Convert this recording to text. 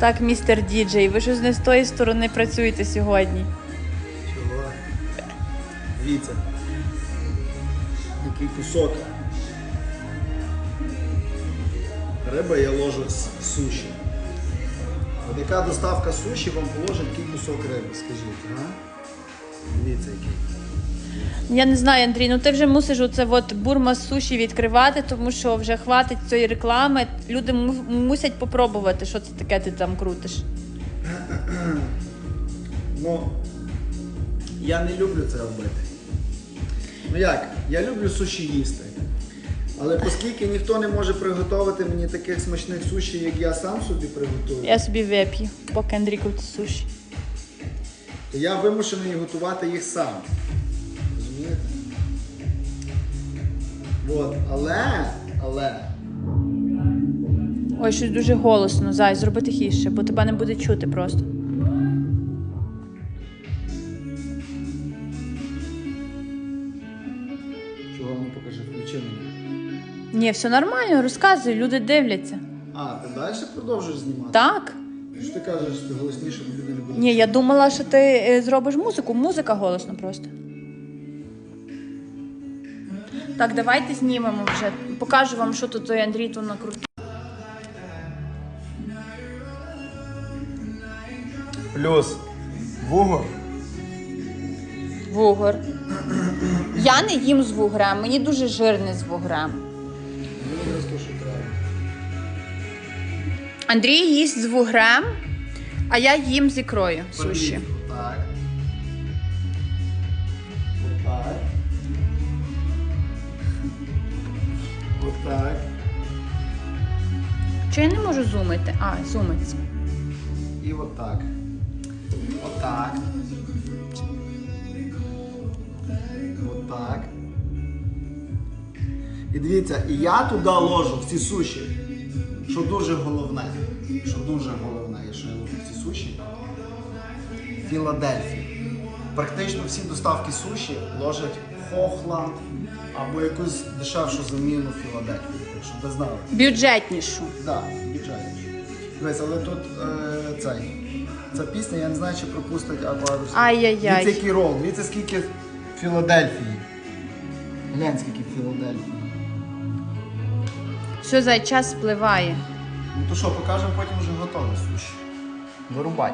Так, містер діджей, ви щось не з тої сторони працюєте сьогодні. Чого? Дивіться. Який кусок. Риба я ложу з суші. От яка доставка суші вам положить який кусок риби, скажіть, а? Дивіться який. Я не знаю, Андрій, ну ти вже мусиш оце от бурма суші відкривати, тому що вже хватить цієї реклами. Люди му- мусять попробувати, що це таке ти там крутиш. Ну, я не люблю це робити. Ну як, я люблю суші їсти. Але оскільки ніхто не може приготувати мені таких смачних суші, як я сам собі приготую, Я собі вип'ю, поки Андрій крутить суші. то я вимушений готувати їх сам. Розумієте? От, але, але, Ой, щось дуже голосно, зай, зроби тихіше, бо тебе не буде чути просто. чого не покажи, включи мені. Ні, все нормально, розказуй, люди дивляться. А, ти далі продовжуєш знімати? Так? Що ти кажеш, ти голосніше, бо люди не будуть. Ні, я думала, що ти е, зробиш музику. Музика голосно просто. Так, давайте знімемо вже. Покажу вам, що тут той Андрій тут накрутив. Плюс вугор. Вугор. Я не їм з вугрем, мені дуже жирне з треба. Андрій їсть з вугрем, а я їм з ікрою суші. Так. Отак. Чи я не можу зумити? А, зумиться. І отак. Отак. Отак. І дивіться, і я туди ложу в ці суші, що дуже головне. Що дуже головне, що я ложу в ці суші. Філадельфії. Практично всі доставки суші ложать Хохланд або якусь дешевшу заміну Філадельфії, щоб ви знали. Бюджетнішу. Так, бюджетно. Дивись, але тут е, цей. Ця пісня, я не знаю, чи пропустить Аварус. Ай-яй-яй. Дивіться, який рол, дивіться, скільки Філадельфії. Глянь, скільки Філадельфії. Все, зай, час спливає. Ну то що, покажемо потім вже готове суші. Вирубай.